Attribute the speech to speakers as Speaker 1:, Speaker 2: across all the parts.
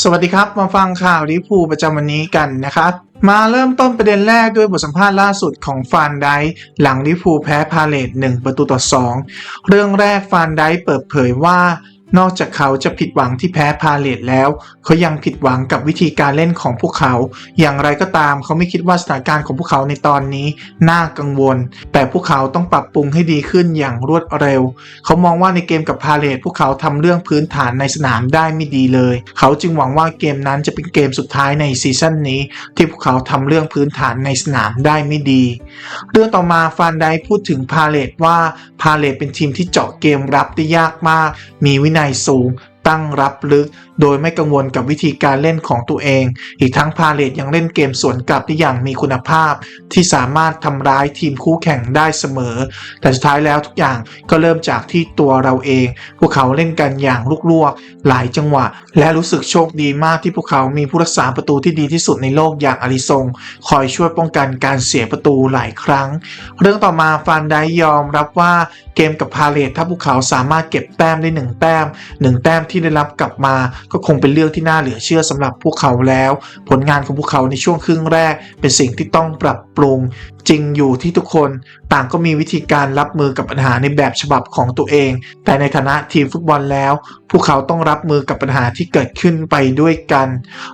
Speaker 1: สวัสดีครับ มาฟังข่าวลิพูประจำวันนี้กันนะครับ มาเริ่มต้นประเด็นแรกด้วยบทสัมภาษณ์ล่าสุดของฟานไดหลังลิพูแพ้พาเลต1ประตูต่อ 2 เรื่องแรกฟานไดเปิดเผยว่า นอกจากเขาจะผิดหวังที่แพ้พาเลตแล้ว เขายังผิดหวังกับวิธีการเล่นของพวกเขา อย่างไรก็ตามเขาไม่คิดว่าสถานการณ์ของพวกเขาในตอนนี้น่ากังวล แต่พวกเขาต้องปรับปรุงให้ดีขึ้นอย่างรวดเร็ว เขามองว่าในเกมกับพาเลตพวกเขาทำเรื่องพื้นฐานในสนามได้ไม่ดีเลย เขาจึงหวังว่าเกมนั้นจะเป็นเกมสุดท้ายในซีซั่นนี้ ที่พวกเขาทำเรื่องพื้นฐานในสนามได้ไม่ดี เรื่องต่อมาฟานไดพูดถึงพาเลตว่าพาเลตเป็นทีมที่เจาะเกมรับได้ยากมาก มีวินัยสูง ตั้งรับลึก โดยไม่กังวลกับวิธีการเล่นของตัวเอง อีกทั้งพาเลตยังเล่นเกมสวนกลับได้อย่างมีคุณภาพ ที่สามารถทำร้ายทีมคู่แข่งได้เสมอ แต่สุดท้ายแล้วทุกอย่างก็เริ่มจากที่ตัวเราเอง พวกเขาเล่นกันอย่างลุกลวกๆ หลายจังหวะ และรู้สึกโชคดีมากที่พวกเขามีผู้รักษาประตูที่ดีที่สุดในโลกอย่างอาริซงคอยช่วยป้องกันการเสียประตูหลายครั้ง เรื่องต่อมาฟานไดยอมรับว่าเกมกับพาเลตถ้าพวกเขาสามารถเก็บแต้มได้หนึ่งแต้มหนึ่งแต้มที่ได้รับกลับมาก็คงเป็นเรื่องที่น่าเหลือเชื่อสำหรับพวกเขาแล้ว ผลงานของพวกเขาในช่วงครึ่งแรกเป็นสิ่งที่ต้องปรับปรุง จริงอยู่ที่ทุกคนต่างก็มีวิธีการรับมือกับปัญหาในแบบฉบับของตัวเอง แต่ในฐานะทีมฟุตบอลแล้ว พวกเขาต้องรับมือกับปัญหาที่เกิดขึ้นไปด้วยกัน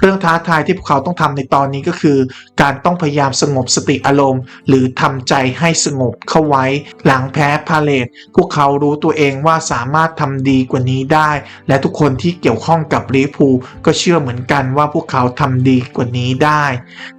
Speaker 1: เรื่องท้าทายที่พวกเขาต้องทำในตอนนี้ก็คือ การต้องพยายามสงบสติอารมณ์ หรือทำใจให้สงบเข้าไว้ หลังแพ้พาเลตพวกเขารู้ตัวเองว่าสามารถทำดีกว่านี้ได้ และทุกคนที่เกี่ยวข้องกับลิเวอร์พูลก็เชื่อเหมือนกันว่าพวกเขาทำดีกว่านี้ได้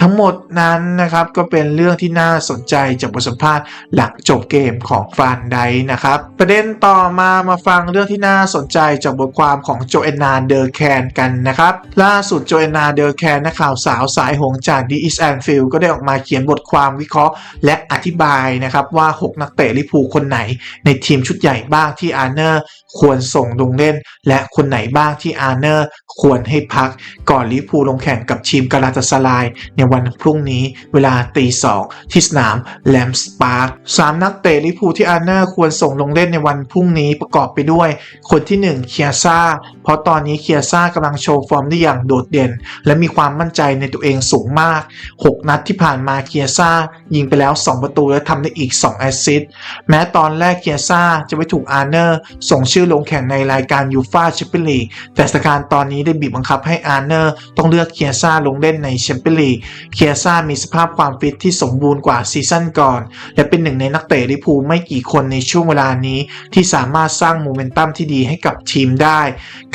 Speaker 1: ทั้งหมดนั้นนะครับก็เป็นเรื่องที่น่าสนใจจากบทสัมภาษณ์หลังจบเกมของฟานไดนะครับ ประเด็นต่อมามาฟังเรื่องที่น่าสนใจจากบทความของโจเอนนาเดอร์แคนกันนะครับ ล่าสุดโจเอนนาเดอร์แคนนักข่าวสาวสายหงจากดีอิสแอนฟิลก็ได้ออกมาเขียนบทความวิเคราะห์ และอธิบายนะครับว่า 6 นักเตะลิพูคนไหน ในทีมชุดใหญ่บ้างที่อาร์เนอร์ควรส่งลงเล่น และคนไหนบ้างที่อาร์เนอร์ควรให้พัก ก่อนลิเวอร์พูลลงแข่งกับทีมกาลาตาสลายในวันพรุ่งนี้เวลาตีสองที่สนามแลมสปาร์คสามนักเตะลิพูที่อาร์เนอร์ควรส่งลงเล่นในวันพรุ่งนี้ประกอบไปด้วย คนที่1เคียซ่า เพราะตอนนี้เคียซ่ากำลังโชว์ฟอร์มได้อย่างโดดเด่น และมีความมั่นใจในตัวเองสูงมาก 6 นัดที่ผ่านมาเคียซ่ายิงไปแล้ว 2 ประตูและทำได้อีก 2 แอสซิสต์แม้ตอนแรกเคียซ่าจะไม่ถูกอาร์เนอร์ส่งชื่อลงแข่งในรายการยูฟาแชมเปี้ยนลีกแต่สถานการณ์ตอนนี้ได้บีบบังคับให้อาร์เนอร์ต้องเลือกเคียซ่าลงเล่นในแชมเปี้ยนลีกเคียซ่ามีสภาพความฟิตที่สมบูรณ์กว่าซีซั่นก่อน และเป็นหนึ่งในนักเตะลิพูไม่กี่คนในช่วงเวลานี้ ที่สามารถสร้างโมเมนตัมที่ดีให้กับทีมได้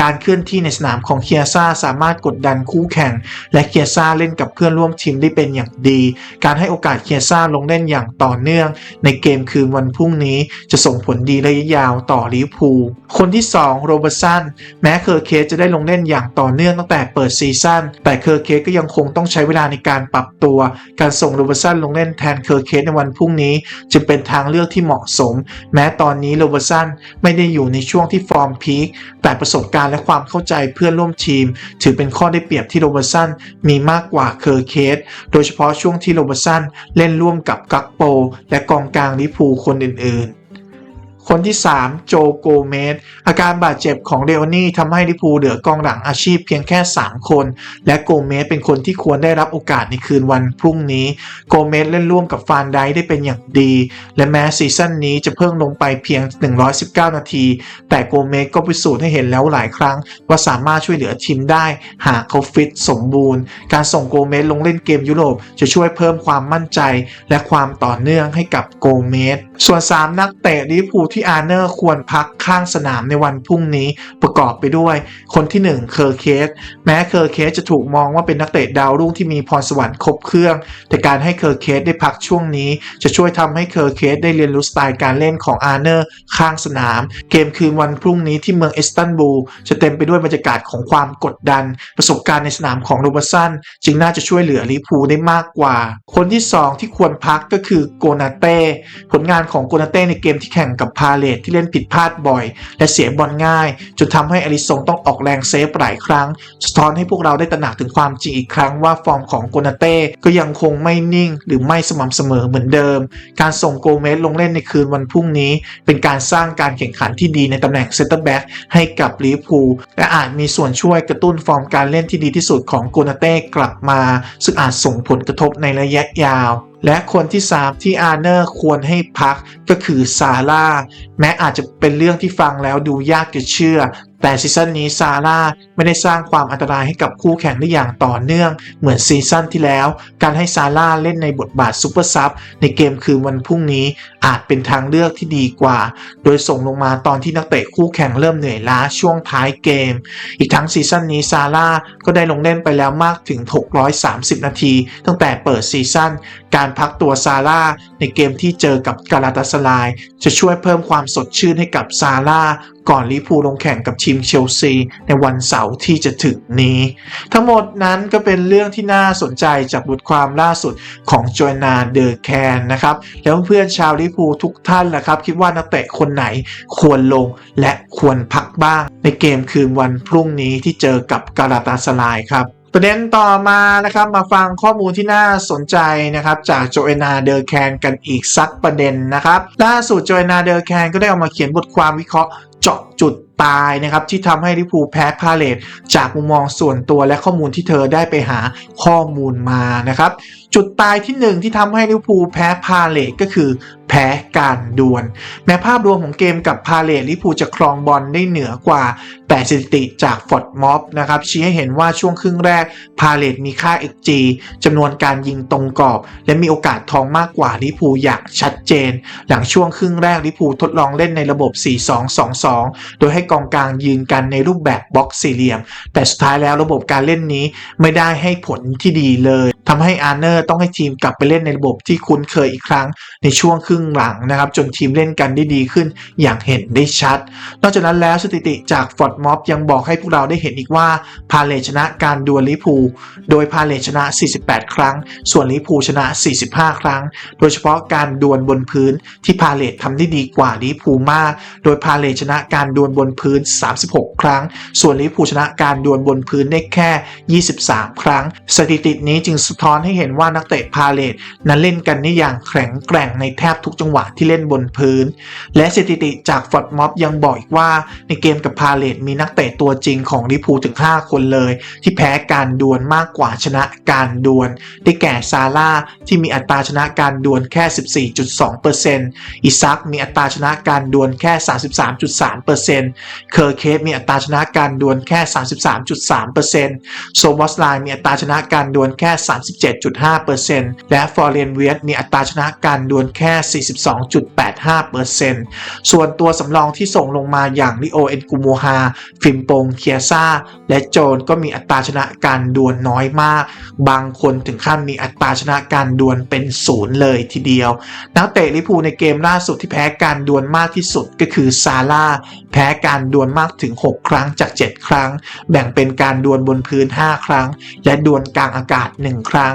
Speaker 1: การเคลื่อนที่ในสนามของเคียซ่าสามารถกดดันคู่แข่ง และเคียซ่าเล่นกับเพื่อนร่วมทีมได้เป็นอย่างดี การให้โอกาสเคียซ่าลงเล่นอย่างต่อเนื่อง ในเกมคืนวันพรุ่งนี้จะส่งผลดีระยะยาวต่อลิเวอร์พูลคนที่ 2 โรเบอร์สันแม้เคอร์เคสจะได้ลงเล่นอย่างต่อเนื่องตั้งแต่เปิดซีซั่นแต่เคอร์เคสก็ยังคงต้องใช้เวลาในการปรับตัว การส่งโรเบอร์สันลงเล่นแทนเคอร์เคสในวันพรุ่งนี้จึงเป็นทางเลือกที่เหมาะสม แม้ตอนนี้โรเบอร์สันไม่ได้อยู่ในช่วงที่ฟอร์มพีคแต่ประสบการณ์และความเข้าใจเพื่อนร่วมทีม ถือเป็นข้อได้เปรียบที่โรเบอร์ตสันมีมากกว่าเคอร์เคสโดยเฉพาะช่วงที่โรเบอร์ตสันเล่นร่วมกับกักโป และกองกลางลิพูคนอื่นๆ คนที่ 3 โจโกเมสอาการบาดเจ็บของเลโอนี่ทำให้ลิพูเหลือกองหลังอาชีพเพียงแค่ 3 คน และโกเมสเป็นคนที่ควรได้รับโอกาสในคืนวันพรุ่งนี้ โกเมสเล่นร่วมกับฟานไดได้เป็นอย่างดี และแม้ซีซั่นนี้จะเพิ่งลงไปเพียง 119 นาที แต่โกเมสก็พิสูจน์ให้เห็นแล้วหลายครั้ง ว่าสามารถช่วยเหลือทีมได้หากเขาฟิตสมบูรณ์ การส่งโกเมสลงเล่นเกมยุโรปจะช่วยเพิ่มความมั่นใจ และความต่อเนื่องให้กับโกเมสส่วน 3 นักเตะลิเวอร์พูลที่อาร์เนอร์ควรพักข้างสนามในวันพรุ่งนี้ประกอบไปด้วย คนที่ 1 เคอร์เคส แม้เคอร์เคสจะถูกมองว่าเป็นนักเตะดาวรุ่งที่มีพรสวรรค์ครบเครื่อง แต่การให้เคอร์เคสได้พักช่วงนี้ จะช่วยทำให้เคอร์เคสได้เรียนรู้สไตล์การเล่นของอาร์เนอร์ข้างสนาม เกมคืนวันพรุ่งนี้ที่เมืองอิสตันบูลจะเต็มไปด้วยบรรยากาศของความกดดัน ประสบการณ์ในสนามของโรเบอร์สันจึงน่าจะช่วยเหลือลิพูได้มากกว่า คนที่ 2 ที่ควรพักก็คือโกนาเต้ผลงานของโกนาเต้ในเกมที่แข่งกับพาเลตที่เล่นผิดพลาดบ่อย และเสียบอลง่าย จนทำให้อลิซงต้องออกแรงเซฟหลายครั้ง สะท้อนให้พวกเราได้ตระหนักถึงความจริงอีกครั้งว่าฟอร์มของโกนาเต้ก็ยังคงไม่นิ่ง หรือไม่สม่ำเสมอเหมือนเดิม การส่งโกเมสลงเล่นในคืนวันพรุ่งนี้ เป็นการสร้างการแข่งขันที่ดีในตำแหน่งเซนเตอร์แบ็กให้กับลิเวอร์พูลและอาจมีส่วนช่วยกระตุ้นฟอร์มการเล่นที่ดีที่สุดของโกนาเต้กลับมา ซึ่งอาจส่งผลกระทบในระยะยาว และคนที่ 3 ที่อาร์เนอร์ควรให้พักก็คือซาร่าแม้อาจจะเป็นเรื่องที่ฟังแล้วดูยากจะเชื่อ แต่ซีซั่นนี้ซาร่าไม่ได้สร้างความอันตรายให้กับคู่แข่งได้อย่างต่อเนื่อง เหมือนซีซั่นที่แล้ว การให้ซาร่าเล่นในบทบาทซูเปอร์ซับในเกมคืนวันพรุ่งนี้อาจเป็นทางเลือกที่ดีกว่า โดยส่งลงมาตอนที่นักเตะคู่แข่งเริ่มเหนื่อยล้าช่วงท้ายเกม อีกทั้งซีซั่นนี้ซาร่าก็ได้ลงเล่นไปแล้วมากถึง 630 นาที ตั้งแต่เปิดซีซั่นการพักตัวซาร่าในเกมที่เจอกับกาลาตาสลาย จะช่วยเพิ่มความสดชื่นให้กับซาร่าก่อนลิเวอร์พูลงแข่งกับทีมเชลซีในวันเสาร์ที่จะถึงนี้ ทั้งหมดนั้นก็เป็นเรื่องที่น่าสนใจจากบทความล่าสุดของโจนาเดอแคนนะครับ แล้วเพื่อนชาวลิเวอร์พูทุกท่านล่ะครับ คิดว่านักเตะคนไหนควรลงและควรพักบ้าง ในเกมคืนวันพรุ่งนี้ที่เจอกับกาลาตาสลายครับประเด็นต่อมานะครับมาฟังข้อมูลที่น่าสนใจนะครับจากโจเอนาเดอร์แคนกันอีกสักประเด็นนะครับ ล่าสุดโจเอนาเดอร์แคนก็ได้ออกมาเขียนบทความวิเคราะห์ เจาะจุดตายนะครับที่ทำให้ลิพูแพ้พาเลตจากมุมมองส่วนตัวและข้อมูลที่เธอได้ไปหาข้อมูลมานะครับจุดตายที่หนึ่งที่ทำให้ลิพูแพ้พาเลตก็คือแพ้การดวลแม้ภาพรวมของเกมกับพาเลตลิพูจะครองบอลได้เหนือกว่า แต่สถิติจากฟอร์ดม็อบนะครับชี้ให้เห็นว่าช่วงครึ่งแรกพาเลตมีค่า XG จำนวนการยิงตรงกรอบ และมีโอกาสทองมากกว่าลิพูอย่างชัดเจน หลังช่วงครึ่งแรกลิพูทดลองเล่นในระบบ 4-2-2-2โดยให้กองกลางยืนกันในรูปแบบบล็อกสี่เหลี่ยม แต่สุดท้ายแล้วระบบการเล่นนี้ไม่ได้ให้ผลที่ดีเลย ทำให้อาร์เนอร์ต้องให้ทีมกลับไปเล่นในระบบที่คุ้นเคยอีกครั้งในช่วงครึ่งหลังนะครับจนทีมเล่นกันได้ดีขึ้นอย่างเห็นได้ชัด นอกจากนั้นแล้วสถิติจากฟอร์ดม็อบยังบอกให้พวกเราได้เห็นอีกว่าพาเลตชนะการดวลลิเวอร์พูโดยพาเลตชนะ 48 ครั้ง ส่วนลิเวอร์พูชนะ 45 ครั้ง โดยเฉพาะการดวลบนพื้นที่พาเลตทำได้ดีกว่าลิเวอร์พูมาก โดยพาเลตชนะการดวลบนพื้น 36 ครั้ง ส่วนลิเวอร์พูชนะการดวลบนพื้นได้แค่ 23 ครั้ง สถิตินี้จึงสท้อนให้เห็นว่านักเตะพาเลตนั้นเล่นกันได้อย่างแข็งแกร่งในแทบทุกจังหวะที่เล่นบนพื้น และสถิติจากฟอร์ดม็อบยังบอกอีกว่า ในเกมกับพาเลตมีนักเตะตัวจริงของลิพูถึง 5 คนเลย ที่แพ้การดวลมากกว่าชนะการดวลได้แก่ซาร่าที่มีอัตราชนะการดวลแค่ 14.2%อิซักมีอัตราชนะการดวลแค่ 33.3%เคอร์เคสมีอัตราชนะการดวลแค่ 33.3%โซบอสไลน์มีอัตราชนะการดวลแค่37.5%และฟอร์เรนเวียมีอัตราชนะการดวลแค่ 42.85%ส่วนตัวสำรองที่ส่งลงมาอย่างลิโอเอ็นกูโมฮาฟิมปงเคียซ่าและโจนก็มีอัตราชนะการดวลน้อยมาก บางคนถึงขั้นมีอัตราชนะการดวลเป็นศูนย์เลยทีเดียว นักเตะลิพูในเกมล่าสุดที่แพ้การดวลมากที่สุดก็คือซาร่าแพ้การดวลมากถึง 6 ครั้งจาก 7 ครั้ง แบ่งเป็นการดวลบนพื้น 5 ครั้ง และดวลกลางอากาศ 1 ครั้ง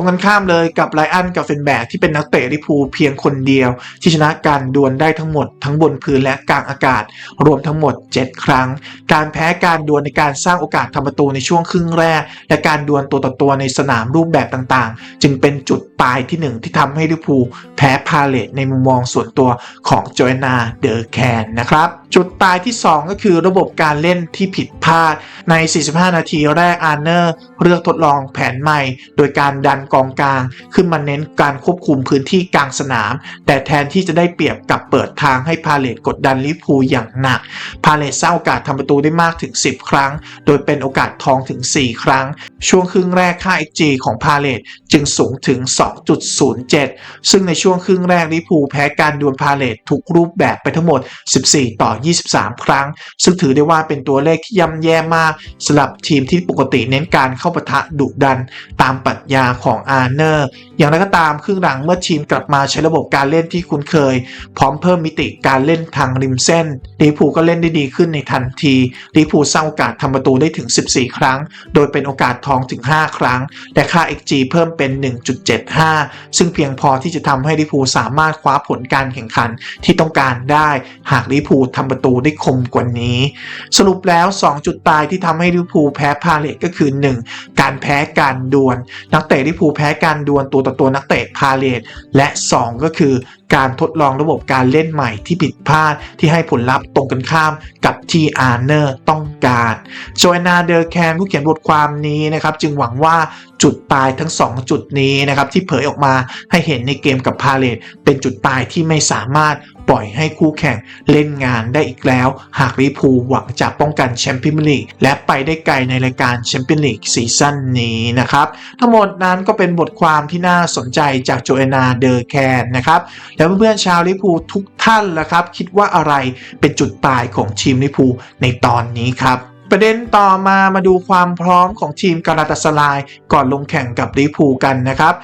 Speaker 1: รงกันข้ามเลยกับไลอันกับเฟนแบกที่เป็นนักเตะลิพูเพียงคนเดียว ที่ชนะการดวลได้ทั้งหมดทั้งบนพื้นและกลางอากาศ รวมทั้งหมด 7 ครั้ง การแพ้การดวลในการสร้างโอกาสทำประตูในช่วงครึ่งแรก และการดวลตัวต่อตัวในสนามรูปแบบต่างๆ จึงเป็นจุดตายที่หนึ่งที่ทำให้ลิพูแพ้พาเลตในมุมมองส่วนตัวของโจเอนาเดอแคนนะครับจุดตายที่ 2 ก็คือระบบการเล่นที่ผิดพลาดใน 45 นาทีแรกอาร์เนอร์เลือกทดลองแผนใหม่ โดยการดันกองกลางขึ้นมาเน้นการควบคุมพื้นที่กลางสนาม แต่แทนที่จะได้เปรียบกับเปิดทางให้พาเลตกดดันลิพูอย่างหนัก พาเลตสร้างโอกาสทำประตูได้มากถึง 10 ครั้ง โดยเป็นโอกาสทองถึง 4 ครั้ง ช่วงครึ่งแรกค่า XG ของพาเลตจึงสูงถึง 2.07 ซึ่งในช่วงครึ่งแรกลิพูแพ้การดวลพาเลตทุกรูปแบบไปทั้งหมด 14 ต่อ 23 ครั้ง ซึ่งถือได้ว่าเป็นตัวเลขที่ย่ำแย่มากสำหรับทีมที่ปกติเน้นการเข้าปะทะดุดัน ตามปรัชญาของอาร์เนอร์ อย่างไรก็ตามครึ่งหลังเมื่อทีมกลับมาใช้ระบบการเล่นที่คุ้นเคย พร้อมเพิ่มมิติการเล่นทางริมเส้นลิพูก็เล่นได้ดีขึ้นในทันทีลิเวอร์พูลสร้างโอกาสทำประตูได้ถึง 14 ครั้ง โดยเป็นโอกาสทองถึง 5 ครั้งและค่า XG เพิ่มเป็น 1.75 ซึ่งเพียงพอที่จะทำให้ลิพูสามารถคว้าผลการแข่งขันที่ต้องการได้ หากลิพูทำประตูได้คมกว่านี้ สรุปแล้ว 2 จุดตายที่ทำให้ลิพูแพ้พาเลตก็คือ 1. การแพ้การดวลนักเตะลิพูแพ้การดวลตัวต่อตัวนักเตะพาเลตและ 2 ก็คือการทดลองระบบการเล่นใหม่ที่ผิดพลาดที่ให้ผลลัพธ์ตรงกันข้ามกับที่อาร์เนอร์ต้องการโจเอนาเดอร์แคนผู้เขียนบทความนี้นะครับจึงหวังว่าจุดตายทั้ง 2 จุดนี้นะครับที่เผยออกมาให้เห็นในเกมกับพาเลตเป็นจุดตายที่ไม่สามารถ ปล่อยให้คู่แข่งเล่นงานได้อีกแล้ว หากลิพูหวังจะป้องกันแชมเปี้ยนลีกและไปได้ไกลในรายการแชมเปี้ยนลีกซีซั่นนี้นะครับ ทั้งหมดนั้นก็เป็นบทความที่น่าสนใจจากโจเอนาเดอร์แคนนะครับ แล้วเพื่อนๆชาวลิพูทุกท่านละครับ คิดว่าอะไรเป็นจุดตายของทีมลิพูในตอนนี้ครับ ประเด็นต่อมามาดูความพร้อมของทีมกาลาตาสลาย ก่อนลงแข่งกับลิพูกันนะครับ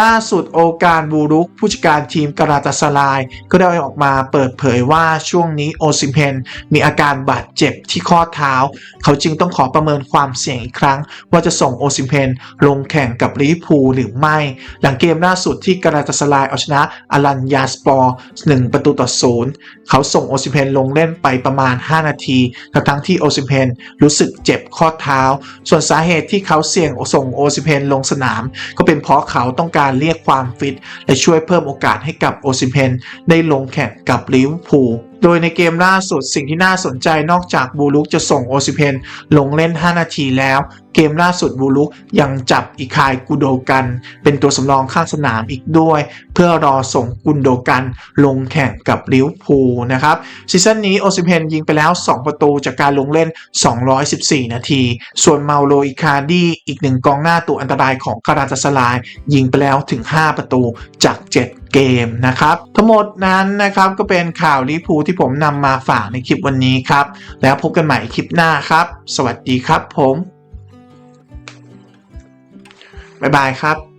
Speaker 1: ล่าสุดโอการบูรุก ผู้จัดการทีมกาลาตาสลาย ก็ได้ออกมาเปิดเผยว่าช่วงนี้โอซิมเพนมีอาการบาดเจ็บที่ข้อเท้า เขาจึงต้องขอประเมินความเสี่ยงอีกครั้ง ว่าจะส่งโอซิมเพนลงแข่งกับลิพูหรือไม่ หลังเกมล่าสุดที่กาลาตาสลายเอาชนะอลันยาสปอร์1ประตูต่อศูนย์เขาส่งโอซิมเพนลงเล่นไปประมาณ 5 นาทีทั้งที่โอซิมเพนรู้สึกเจ็บข้อเท้า ส่วนสาเหตุที่เขาเสี่ยงส่งโอซิเพนลงสนาม ก็เป็นเพราะเขาต้องการเรียกความฟิต และช่วยเพิ่มโอกาสให้กับโอซิเพนได้ลงแข่งกับลิเวอร์พูล โดยในเกมล่าสุดสิ่งที่น่าสนใจนอกจากบูลุกจะส่งโอซิเพนลงเล่น 5 นาทีแล้ว เกมล่าสุดบูลุกยังจับอีคายกุโดกัน เป็นตัวสำรองข้างสนามอีกด้วย เพื่อรอส่งกุนโดกันลงแข่งกับลิวพูนะครับซีซั่นนี้โอซิเพนยิงไปแล้ว 2 ประตูจากการลงเล่น 214 นาที ส่วนเมาโลอิคาดีอีกหนึ่งกองหน้าตัวอันตรายของคาราตาสลาย ยิงไปแล้วถึง 5 ประตูจาก 7 เกมนะครับทั้งหมดนั้นนะครับก็เป็นข่าวลิพูที่ผมนำมาฝากในคลิปวันนี้ครับ แล้วพบกันใหม่คลิปหน้าครับ สวัสดีครับผมบ๊ายบายครับ